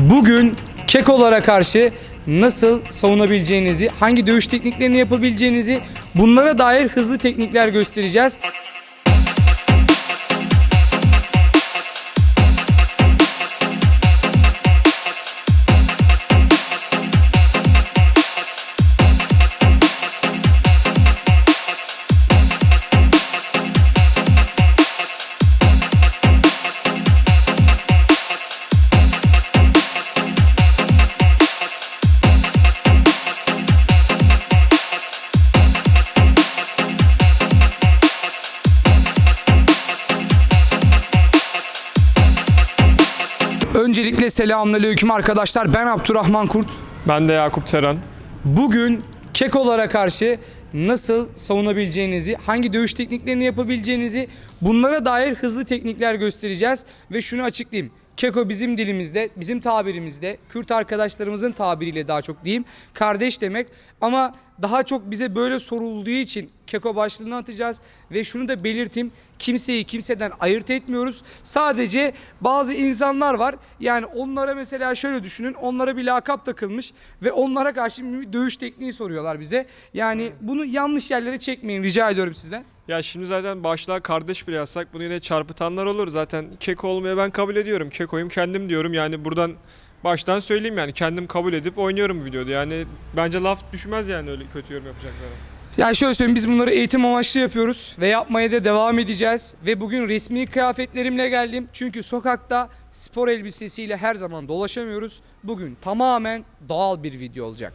Bugün kekolara karşı nasıl savunabileceğinizi, hangi dövüş tekniklerini yapabileceğinizi bunlara dair hızlı teknikler göstereceğiz. Öncelikle selamünaleyküm arkadaşlar. Ben Abdurrahman Kurt. Ben de Yakup Teren. Bugün kekolara karşı nasıl savunabileceğinizi, hangi dövüş tekniklerini yapabileceğinizi bunlara dair hızlı teknikler göstereceğiz. Ve şunu açıklayayım. Keko bizim dilimizde, bizim tabirimizde, Kürt arkadaşlarımızın tabiriyle daha çok diyeyim, kardeş demek. Ama daha çok bize böyle sorulduğu için Keko başlığını atacağız. Ve şunu da belirteyim, kimseyi kimseden ayırt etmiyoruz. Sadece bazı insanlar var, yani onlara mesela şöyle düşünün, onlara bir lakap takılmış ve onlara karşı bir dövüş tekniği soruyorlar bize. Yani bunu yanlış yerlere çekmeyin rica ediyorum sizden. Ya şimdi zaten başlığa kardeş bile yazsak bunu yine çarpıtanlar olur. Zaten keko olmaya ben kabul ediyorum. Kekoyum kendim diyorum. Yani buradan baştan söyleyeyim yani kendim kabul edip oynuyorum videoda. Yani bence laf düşmez yani öyle kötü yorum yapacaklara. Yani şöyle söyleyeyim biz bunları eğitim amaçlı yapıyoruz ve yapmaya da devam edeceğiz. Ve bugün resmi kıyafetlerimle geldim. Çünkü sokakta spor elbisesiyle her zaman dolaşamıyoruz. Bugün tamamen doğal bir video olacak.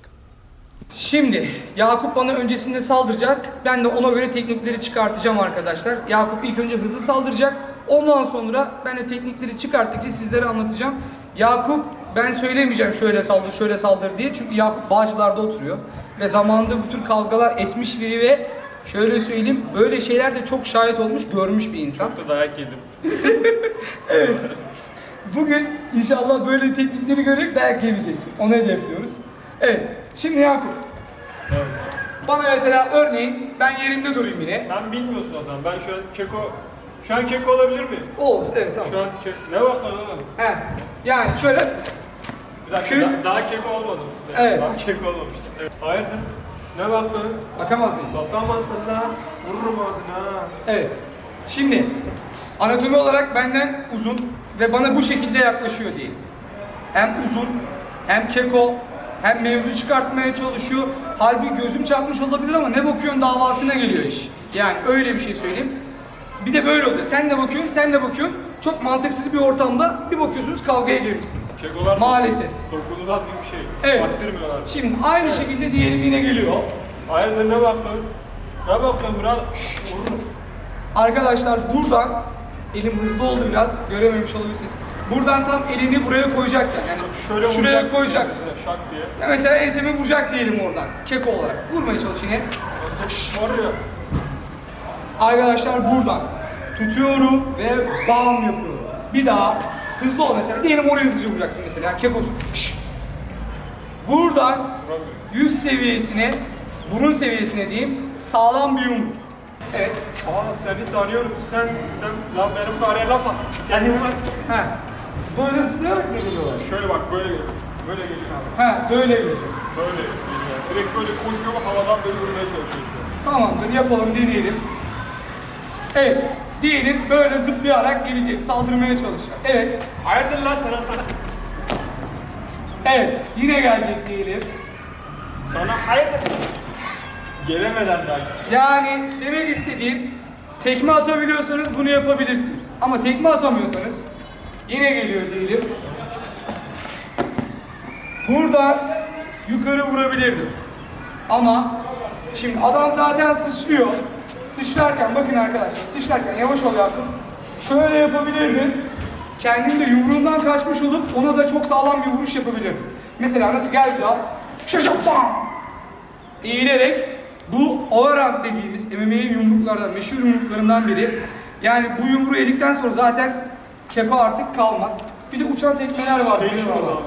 Şimdi Yakup bana öncesinde saldıracak. Ben de ona göre teknikleri çıkartacağım arkadaşlar. Yakup ilk önce hızlı saldıracak. Ondan sonra ben de teknikleri çıkarttıkça sizlere anlatacağım. Yakup ben söylemeyeceğim şöyle saldır şöyle saldır diye. Çünkü Yakup Bağcılar'da oturuyor. Ve zamanında bu tür kavgalar etmiş biri ve şöyle söyleyeyim böyle şeyler de çok şahit olmuş görmüş bir insan. Çok da dayak yedim. Bugün inşallah böyle teknikleri görerek dayak yemeyeceksin. Onu hedefliyoruz. Evet. Şimdi Yakup. Bana mesela örneğin ben yerimde durayım yine. Sen bilmiyorsun o zaman. Ben şu an keko... Şu an keko olabilir miyim? Olur. Evet tamam. Şu an keko... Ne bak lan oğlum? He. Yani şöyle Bir dakika Kül- da- daha keko olmadım. Evet. Daha keko olmamıştım. Evet. Hayırdır? Ne bak lan? bakamaz mıyım? Bakamazsın lan. Vururum ağzına. ha. Evet. Şimdi anatomi olarak benden uzun ve bana bu şekilde yaklaşıyor diye. Hem uzun hem keko hem mevzu çıkartmaya çalışıyor. Halbuki gözüm çarpmış olabilir ama ne bakıyorsun davasına geliyor iş. Yani öyle bir şey söyleyeyim. Bir de böyle oluyor. Sen de bakıyorsun, sen de bakıyorsun. Çok mantıksız bir ortamda bir bakıyorsunuz kavgaya girmişsiniz. Kekolar Maalesef. dokunulmaz gibi bir şey. Evet. Şimdi aynı şekilde diyelim yine geliyor. Hayırdır ne bak lan? Ne bak lan Murat? Şşş vururum. Arkadaşlar buradan elim hızlı oldu biraz görememiş olabilirsiniz. Buradan tam elini buraya koyacakken yani Şöyle şuraya vuracak koyacak. mesela, Şak diye. Ya mesela ensemi vuracak diyelim oradan keko olarak. Vurmaya çalış yine. Şşş var ya. Arkadaşlar buradan tutuyorum ve bam yapıyorum. Bir daha hızlı ol mesela. Diyelim oraya hızlıca vuracaksın mesela kekosu. Buradan yüz seviyesine, burun seviyesine diyeyim sağlam bir yumruk. Evet. Aa seni tanıyorum. Sen sen lan benim karıya laf at. Yani bak. Ha. Böyle zıplayarak mı geliyorlar? Şöyle bak böyle geliyor. Böyle geliyor abi. Ha böyle geliyor. Böyle geliyor. Direkt böyle koşuyor havadan böyle vurmaya çalışıyor. Tamamdır yapalım deneyelim. Evet diyelim böyle zıplayarak gelecek saldırmaya çalışacak. Evet. Hayırdır lan sana sana. Evet yine gelecek diyelim. Sana hayırdır. Gelemeden daha. Yani demek istediğim tekme atabiliyorsanız bunu yapabilirsiniz. Ama tekme atamıyorsanız yine geliyor diyelim. Buradan yukarı vurabilirdim. Ama şimdi adam zaten sıçrıyor. Sıçrarken bakın arkadaşlar sıçrarken yavaş ol Yakup. Şöyle yapabilirdin. Kendin de yumruğundan kaçmış olup ona da çok sağlam bir vuruş yapabilirdin. Mesela nasıl gel bir daha. Şaşap bam! eğilerek bu overhand dediğimiz MMA'nin yumruklardan, meşhur yumruklarından biri. Yani bu yumruğu yedikten sonra zaten kepa artık kalmaz. Bir de uçan tekmeler var. Şey meşhur olan.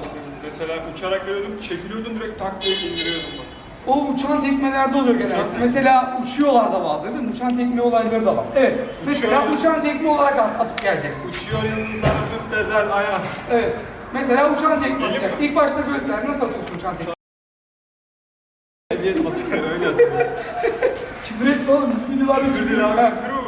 Mesela uçarak geliyordum, çekiliyordun direkt tak diye indiriyordum bak. O uçan tekmelerde oluyor genelde. Mesela uçuyorlar da bazıları değil mi? Uçan tekme olayları da var. Evet. Mesela Uçuyor. uçan tekme olarak at- atıp geleceksin. Uçuyor yıldızlar öpüp dezer ayağı. Evet. Mesela uçan tekme atacak. İlk başta göster. Nasıl atıyorsun uçan tekme? Hediye atıyor öyle atıyor. Küfür etme oğlum. Bismillah. Kürdül abi küfür mü?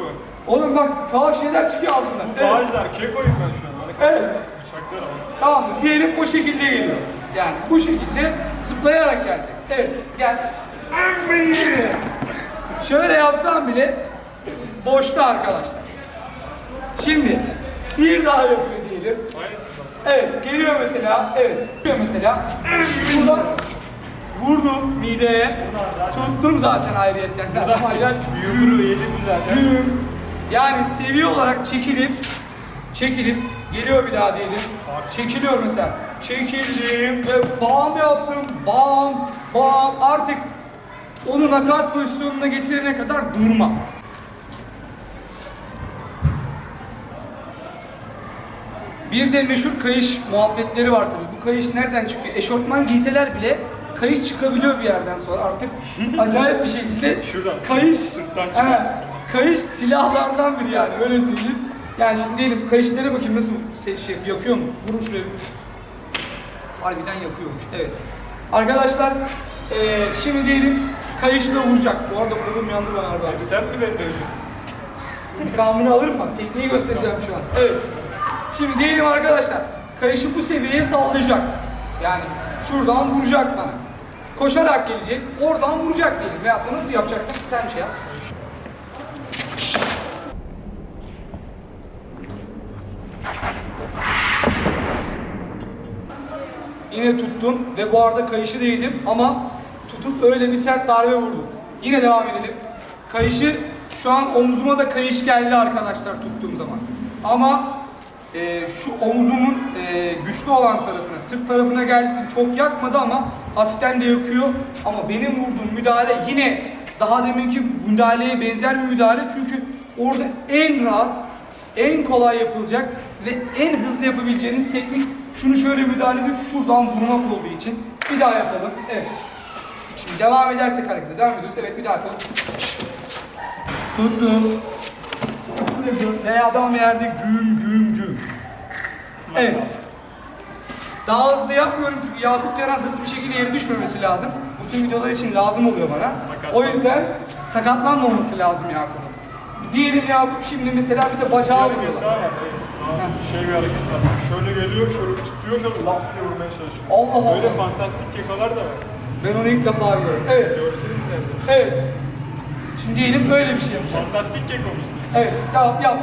Oğlum bak tuhaf şeyler çıkıyor ağzından. Bu Evet. bağcılar kekoyum ben şu an. Bana Evet. Bıçaklar ama. Tamam mı? Diyelim bu şekilde geliyor. Yani bu şekilde zıplayarak gelecek. Evet gel. Şöyle yapsam bile boşta arkadaşlar. Şimdi bir daha yapıyor diyelim. Evet geliyor mesela. Evet. Geliyor mesela. Buradan vurdum mideye. Tuttum zaten ayrıyetten. Ama acayip Yumruğu yedim zaten. Düğüm. Yani seviye olarak çekilip çekilip geliyor bir daha diyelim. Çekiliyor mesela. Çekildim ve bam yaptım. Bam bam artık onu nakat pozisyonuna getirene kadar durma. Bir de meşhur kayış muhabbetleri var tabii. Bu kayış nereden çıkıyor? Eşortman giyseler bile kayış çıkabiliyor bir yerden sonra artık acayip bir şekilde Şuradan, kayış sırttan çıkıyor. He, kayış silahlardan biri yani öyle söyleyeyim. Yani şimdi diyelim kayışlara bakayım nasıl se- şey yakıyor mu? Vurun şuraya. Harbiden yakıyormuş. Evet. Arkadaşlar eee, şimdi diyelim kayışla vuracak. Bu arada kolum yandı ben harbi. Sen mi beni dövdün? İntikamını alırım bak. Tekniği göstereceğim şu an. Evet. Şimdi diyelim arkadaşlar. Kayışı bu seviyeye sallayacak. Yani şuradan vuracak bana. Koşarak gelecek. Oradan vuracak diyelim. Veyahut da nasıl yapacaksın? Sen şey yap. Yine tuttum ve bu arada kayışı değdim ama tutup öyle bir sert darbe vurdum. Yine devam edelim. Kayışı şu an omzuma da kayış geldi arkadaşlar tuttuğum zaman. Ama e, şu omzumun e, güçlü olan tarafına, sırt tarafına geldiği çok yakmadı ama hafiften de yakıyor. Ama benim vurduğum müdahale yine daha deminki müdahaleye benzer bir müdahale çünkü orada en rahat, en kolay yapılacak ve en hızlı yapabileceğiniz teknik şunu şöyle müdahale edip şuradan vurmak olduğu için bir daha yapalım. Evet. Şimdi devam edersek harekete devam ediyoruz. Evet bir daha yapalım. Tuttum. Veya adam yerde güm güm güm. Evet. Daha hızlı yapmıyorum çünkü Yakup Yaran hızlı bir şekilde yere düşmemesi lazım. Bütün videolar için lazım oluyor bana. O yüzden sakatlanmaması lazım Yakup'un. Diyelim Yakup şimdi mesela bir de bacağı vuruyorlar. Şey bir hareket var. Şöyle geliyor, şöyle tutuyor, şöyle laps diye vurmaya çalışıyor. Allah Allah. Böyle fantastik kekolar da var. Ben onu ilk defa görüyorum. Evet. Görseniz nerede? Evet. Şimdi diyelim böyle bir şey yapacağım. Fantastik keko işte. Evet. Yap yap.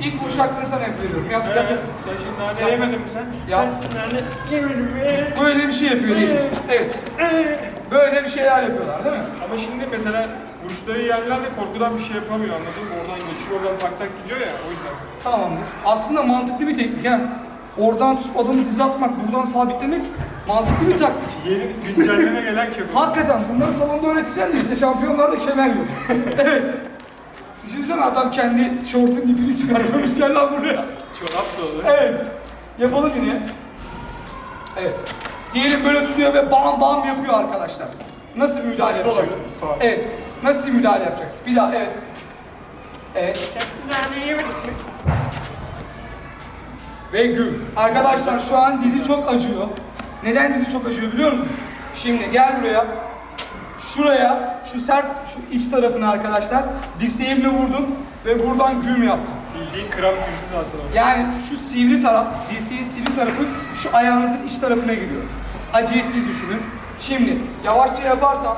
İlk hakkını sana hep veriyorum. Yap yap. Evet. Sen şimdi nane Yap. yemedin mi sen? Yap. Sen nane yemedin mi? Böyle bir şey yapıyor diyelim. Evet. Böyle bir şeyler yapıyorlar değil mi? Ama şimdi mesela vuruşları yerlerle korkudan bir şey yapamıyor anladın mı? Oradan geçiyor, oradan tak tak gidiyor ya o yüzden. Tamamdır. Aslında mantıklı bir teknik ha. Oradan tutup adamı diz atmak, buradan sabitlemek mantıklı bir taktik. Yeni güncelleme gelen keko. Hakikaten bunları salonda öğreteceksin de işte şampiyonlarda kemer yok. evet. Düşünsene adam kendi şortun ipini çıkartmış gel lan buraya. Çorap da olur. Evet. Yapalım yine. Evet. Diyelim böyle tutuyor ve bam bam yapıyor arkadaşlar. Nasıl müdahale yapacaksınız? sağ ol. Evet. Nasıl müdahale yapacaksınız? Bir daha evet. Evet. Ve güm. Arkadaşlar şu an dizi çok acıyor. Neden dizi çok acıyor biliyor musun? Şimdi gel buraya. Şuraya, şu sert, şu iç tarafına arkadaşlar dirseğimle vurdum ve buradan güm yaptım. Bildiğin kram gücü zaten o. Yani şu sivri taraf, dirseğin sivri tarafı şu ayağınızın iç tarafına giriyor. Acıyı siz düşünün. Şimdi yavaşça yaparsam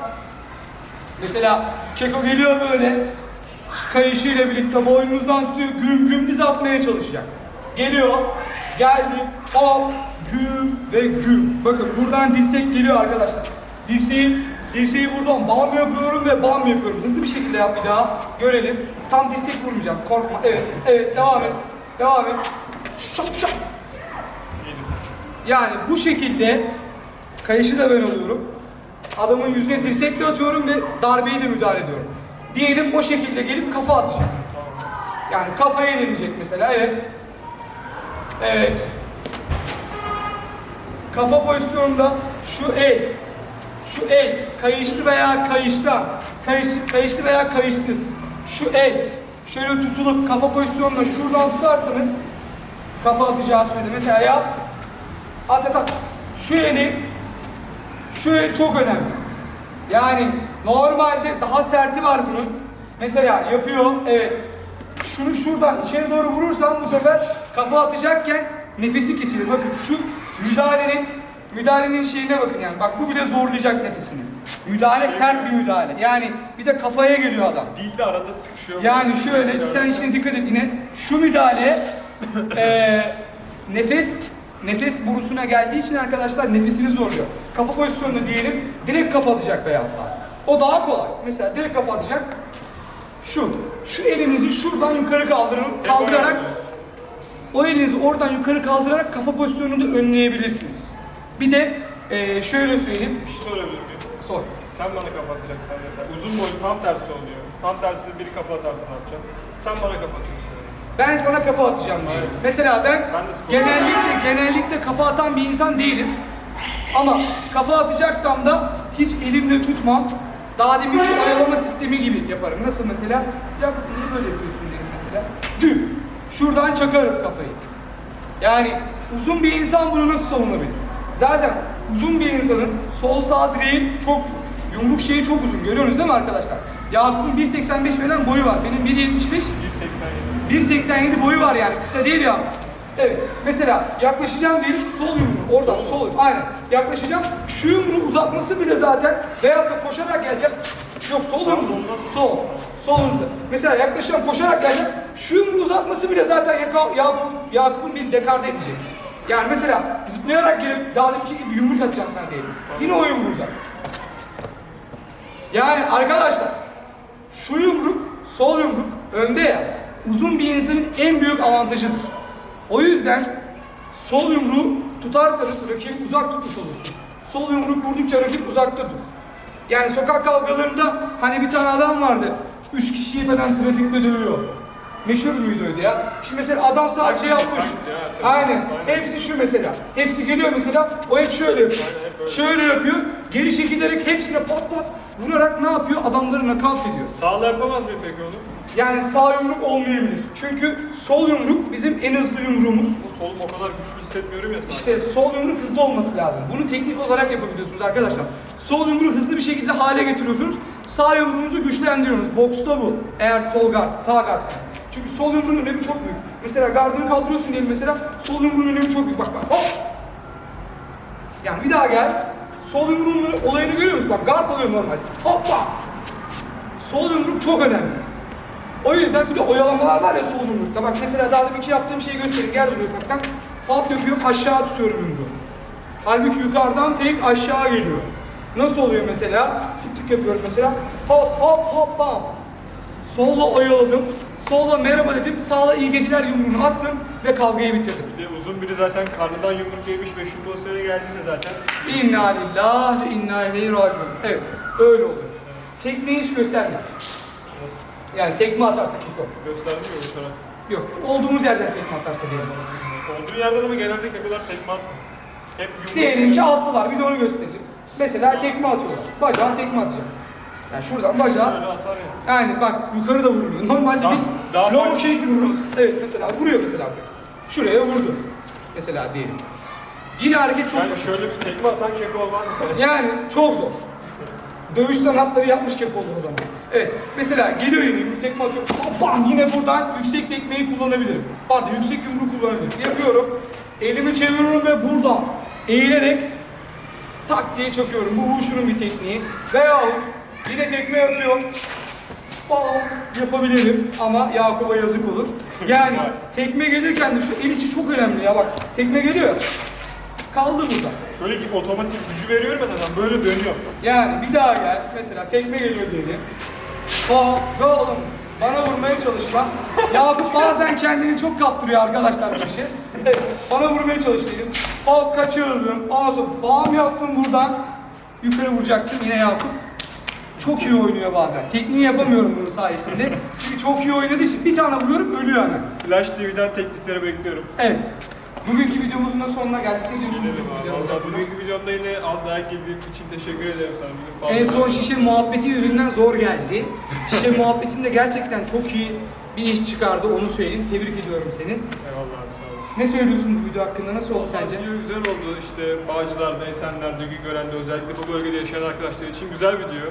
mesela keko geliyor böyle kayışıyla birlikte boynunuzdan tutuyor güm güm diz atmaya çalışacak. Geliyor, geldi, hop, güm ve güm. Bakın buradan dirsek geliyor arkadaşlar. Dirseği, dirseği buradan bam yapıyorum ve bam yapıyorum. Hızlı bir şekilde yap bir daha. Görelim. Tam dirsek vurmayacağım. Korkma. Evet, evet devam et. Devam et. Şap şap. Yani bu şekilde kayışı da ben alıyorum. Adamın yüzüne dirsekle atıyorum ve darbeyi de müdahale ediyorum. Diyelim o şekilde gelip kafa atacak. Yani kafaya deneyecek mesela. Evet. Evet. Kafa pozisyonunda şu el, şu el kayışlı veya kayışta, kayış, kayışlı veya kayışsız. Şu el şöyle tutulup kafa pozisyonunda şuradan tutarsanız kafa atacağı sürede mesela yap. At at at. Şu eli, şu çok önemli. Yani normalde daha serti var bunun. Mesela yapıyor, evet. Şunu şuradan içeri doğru vurursan bu sefer kafa atacakken nefesi kesilir. Bakın şu müdahalenin müdahalenin şeyine bakın yani. Bak bu bile zorlayacak nefesini. Müdahale sert bir müdahale. Yani bir de kafaya geliyor adam. Dil de arada sıkışıyor. Yani şöyle sen şimdi dikkat et yine şu müdahale eee, nefes nefes borusuna geldiği için arkadaşlar nefesini zorluyor. Kafa pozisyonunda diyelim direkt kapatacak veyahut da. O daha kolay. Mesela direkt kapatacak. Şu. Şu elinizi şuradan yukarı kaldırın, kaldırarak o elinizi oradan yukarı kaldırarak kafa pozisyonunu önleyebilirsiniz. Bir de eee, şöyle söyleyeyim. Bir şey sorabilir miyim? Sor. Sen bana kafa atacaksın mesela. Uzun boylu tam tersi oluyor. Tam tersi biri kafa atarsa ne yapacağım? Sen bana kafa atıyorsun. Ben sana kafa atacağım diyelim. Mesela ben, Ben genellikle genellikle kafa atan bir insan değilim. Ama kafa atacaksam da hiç elimle tutmam. Daha demin şu oyalama sistemi gibi yaparım. Nasıl mesela? Ya niye böyle yapıyorsun derim mesela. Dü. Şuradan çakarım kafayı. Yani uzun bir insan bunu nasıl savunabilir? Zaten uzun bir insanın sol sağ direği çok yumruk şeyi çok uzun. Görüyorsunuz değil mi arkadaşlar? Yakup'un 1.85 falan boyu var. Benim 1.75 1.87. 1.87 boyu var yani kısa değil ya. Evet. Mesela yaklaşacağım diyelim sol yumruğu. Oradan sol yumruğu. Aynen. Yaklaşacağım. Şu yumruğu uzatması bile zaten veyahut da koşarak geleceğim. Yok sol yumruğu. Sol. Sol hızlı. Mesela yaklaşacağım koşarak geleceğim. Şu yumruğu uzatması bile zaten Yakup, Yakup, Yakup'un bir dekarde edecek. Yani mesela zıplayarak gelip daha deminki gibi yumruk atacağım sen diyelim. Yine o yumruğu uzat. Yani arkadaşlar şu yumruk, sol yumruk önde ya. Uzun bir insanın en büyük avantajıdır. O yüzden sol yumruğu tutarsanız rakip uzak tutmuş olursunuz. Sol yumruk vurdukça rakip uzakta dur. Yani sokak kavgalarında hani bir tane adam vardı. Üç kişiyi falan trafikte dövüyor. Meşhur muydu öyle ya? Şimdi mesela adam sadece şey yapmış. ya? Aynen. Aynen. Hepsi şu mesela. Hepsi geliyor mesela. O hep şöyle yapıyor. Aynen, hep öyle. Şöyle yapıyor. Geri çekilerek hepsine pat pat vurarak ne yapıyor? Adamları nakavt ediyor. Sağla yapamaz mıyım peki onu? Yani sağ yumruk olmayabilir. Çünkü sol yumruk bizim en hızlı yumruğumuz. Bu solum o kadar güçlü hissetmiyorum ya sanki. İşte sol yumruk hızlı olması lazım. Bunu teknik olarak yapabiliyorsunuz arkadaşlar. Sol yumruğu hızlı bir şekilde hale getiriyorsunuz. Sağ yumruğunuzu güçlendiriyorsunuz. Boksta bu. Eğer sol gard, sağ gardsınız. Çünkü sol yumruğun önemi çok büyük. Mesela gardını kaldırıyorsun diyelim mesela. Sol yumruğun önemi çok büyük. Bak bak hop. Yani bir daha gel. Sol yumruğun olayını görüyor musun? Bak gard alıyor normal. Hoppa. Sol yumruk çok önemli. O yüzden bir de oyalamalar var ya sol yumrukta. Bak mesela daha deminki yaptığım şeyi göstereyim. Gel buraya ufaktan. Hop yapıyorum aşağı tutuyorum yumruğu. Halbuki yukarıdan tek aşağı geliyor. Nasıl oluyor mesela? Tık tık yapıyorum mesela. Hop hop hop bam. Solla oyaladım. Solla merhaba dedim. Sağla iyi geceler yumruğunu attım ve kavgayı bitirdim. Bir de uzun biri zaten karnından yumruk yemiş ve şu pozisyona geldiyse zaten İnna lillahi ve inna ileyhi raciun. Evet, öyle oluyor. Tekmeyi hiç göstermiyor. Yani tekme atarsa kiko. gösterdi mi bu taraf? Yok, olduğumuz yerden tekme atarsa diyelim. Olduğu yerden ama genelde kekolar tekme atmıyor. Hep yumruk. Diyelim ki attılar, bir de onu gösterelim. Mesela tekme atıyorlar. Bacağı tekme atacak. Yani şuradan bacağı, Böyle atar ya. yani bak yukarı da vurmuyor. Normalde Daha- biz daha low farklı kick vururuz. Evet mesela vuruyor mesela. Şuraya vurdu. Mesela diyelim. Yine hareket çok Yani şöyle bir tekme atan keko olmaz mı? Yani çok zor. Dövüş sanatları yapmış kep olur o zaman. Evet. Mesela geliyor yine bir tekme atıyor. Bam yine buradan yüksek tekmeyi kullanabilirim. Pardon yüksek yumruğu kullanabilirim. Yapıyorum. Elimi çeviriyorum ve buradan eğilerek tak diye çakıyorum. Bu vuruşunun bir tekniği. Veyahut yine tekme atıyorum. Bam yapabilirim ama Yakup'a yazık olur. Yani tekme gelirken de şu el içi çok önemli ya bak. Tekme geliyor. Kaldı burada. Şöyle ki otomatik gücü veriyorum zaten böyle dönüyor. Yani bir daha gel. Mesela tekme geliyor diyelim. Aa, ne oğlum? Bana vurmaya çalışma. Yakup bazen kendini çok kaptırıyor arkadaşlar bu işi. Evet, bana vurmaya çalış diyelim. Hop kaçırdım. Ondan sonra bam yaptım buradan. Yukarı vuracaktım yine Yakup. Çok iyi oynuyor bazen. Tekniği yapamıyorum bunun sayesinde. Çünkü çok iyi oynadığı için bir tane vuruyorum ölüyor hemen. Flash TV'den teklifleri bekliyorum. Evet. Bugünkü videomuzun da sonuna geldik. Ne diyorsun? Bugünkü videomuza? Valla bugünkü videomda yine az dayak yediğim için teşekkür ederim sana. Bugün fazla En son şişe muhabbeti yüzünden zor geldi. Şişe muhabbetinde gerçekten çok iyi bir iş çıkardı onu söyleyeyim. Tebrik ediyorum seni. Eyvallah abi sağ olasın. Ne söylüyorsun bu video hakkında? Nasıl oldu sence? Video güzel oldu. İşte Bağcılar'da, Esenler'de, Güngören'de özellikle bu bölgede yaşayan arkadaşlar için güzel video.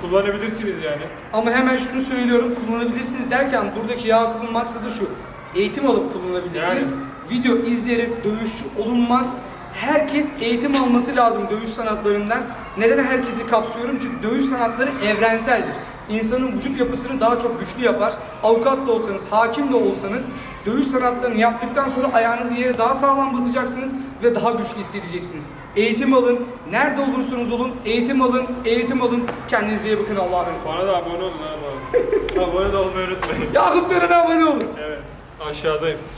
Kullanabilirsiniz yani. Ama hemen şunu söylüyorum, kullanabilirsiniz derken buradaki Yakup'un maksadı şu. Eğitim alıp kullanabilirsiniz. Video izleyerek dövüşçü olunmaz. Herkes eğitim alması lazım dövüş sanatlarından. Neden herkesi kapsıyorum? Çünkü dövüş sanatları evrenseldir. İnsanın vücut yapısını daha çok güçlü yapar. Avukat da olsanız, hakim de olsanız dövüş sanatlarını yaptıktan sonra ayağınızı yere daha sağlam basacaksınız ve daha güçlü hissedeceksiniz. Eğitim alın, nerede olursanız olun, eğitim alın, eğitim alın. Kendinize iyi bakın Allah'a emanet olun. Bana da abone olun abone de olmayı unutmayın. Yakup Tören'e abone olun. Evet. Aşağıdayım.